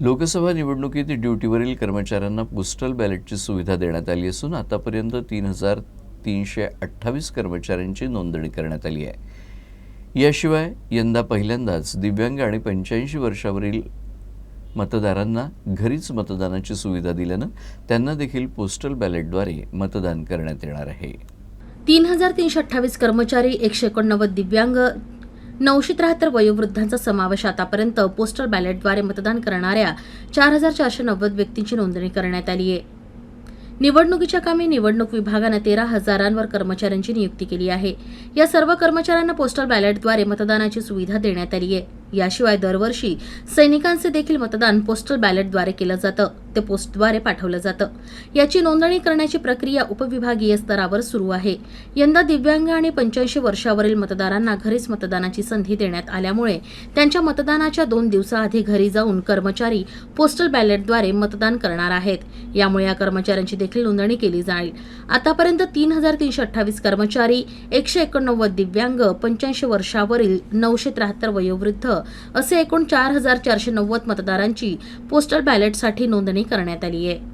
लोकसभा निवडणुकीत ड्युटीवरील कर्मचाऱ्यांना पोस्टल बॅलेटची सुविधा देण्यात आली असून आतापर्यंत तीन हजार तीनशे अठ्ठावीस कर्मचाऱ्यांची नोंदणी करण्यात आली आहे. याशिवाय यंदा पहिल्यांदाच दिव्यांग आणि पंच्याऐंशी वर्षावरील मतदारांना घरीच मतदानाची सुविधा दिल्यानं त्यांना देखील पोस्टल बॅलेटद्वारे मतदान करण्यात येणार आहे. तीन हजार तीनशे अठ्ठावीस कर्मचारी एकशे एकोणनव्वद दिव्यांग नऊशे त्र्याहत्तर वयोवृद्धांचा समावेश आतापर्यंत पोस्टल बॅलेटद्वारे मतदान करणाऱ्या चार हजार चारशे नव्वद व्यक्तींची नोंदणी करण्यात आली आहे. निवडणुकीच्या कामी निवडणूक विभागानं तेरा हजारांवर कर्मचाऱ्यांची नियुक्ती केली आहे. या सर्व कर्मचाऱ्यांना पोस्टल बॅलेटद्वारे मतदानाची सुविधा देण्यात आली आहे. याशिवाय दरवर्षी सैनिकांचे देखील मतदान पोस्टल बॅलेटद्वारे केलं जातं. ते पोस्टद्वारे पाठवलं जातं. याची नोंदणी करण्याची प्रक्रिया उपविभागीय स्तरावर सुरू आहे. यंदा दिव्यांग आणि पंच्याऐंशी वर्षावरील मतदारांना घरीच मतदानाची संधी देण्यात आल्यामुळे त्यांच्या मतदानाच्या दोन दिवसाआधी घरी जाऊन कर्मचारी पोस्टल बॅलेटद्वारे मतदान करणार आहेत. यामुळे या कर्मचाऱ्यांची देखील नोंदणी केली जाईल. आतापर्यंत तीन हजार तीनशे अठ्ठावीस कर्मचारी एकशे एकोणनव्वद दिव्यांग पंच्याऐंशी वर्षावरील नऊशे त्र्याहत्तर वयोवृद्ध असे एकूण चार हजार चारशे नव्वद मतदारांची पोस्टल बॅलेटसाठी नोंदणी करण्यात आली आहे.